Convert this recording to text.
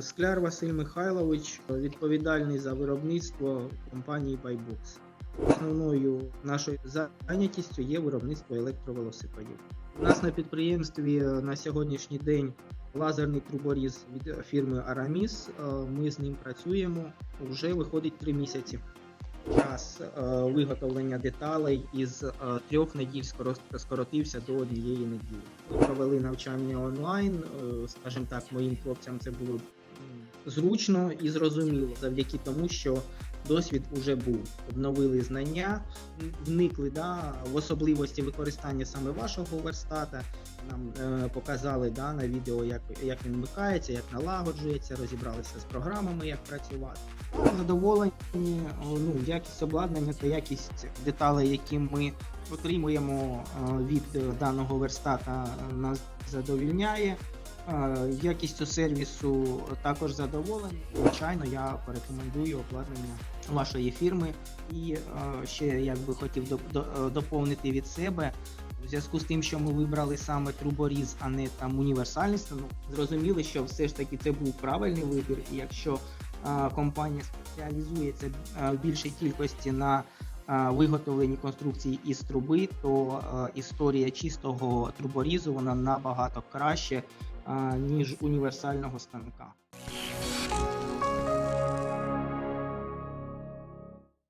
Скляр Василь Михайлович, відповідальний за виробництво компанії Байбукс. Основною нашою зайнятістю є виробництво електровелосипедів. У нас на підприємстві на сьогоднішній день лазерний труборіз від фірми Aramis. Е, Ми з ним працюємо вже виходить три місяці. Час е, виготовлення деталей із е, трьох неділь скоро- скоротився до однієї неділі. Провели навчання онлайн. е, Скажімо так, моїм хлопцям це було зручно і зрозуміло завдяки тому, що досвід уже був. Обновили знання, вникли да, в особливості використання саме вашого верстата. Нам е, показали да, на відео, як, як він вмикається, як налагоджується, розібралися з програмами, як працювати. Задоволені ну, якість обладнання та якість деталей, які ми отримуємо від е, даного верстата, е, нас задовільняє. Е, Якістю сервісу також задоволені. Звичайно, я порекомендую обладнання вашої фірми. І е, ще як би хотів е, доповнити від себе. В зв'язку з тим, що ми вибрали саме труборіз, а не там універсальність, ну зрозуміли, що все ж таки це був правильний вибір. І якщо компанія спеціалізується в більшій кількості на виготовленні конструкцій із труби, то історія чистого труборізу вона набагато краще, ніж універсального станка.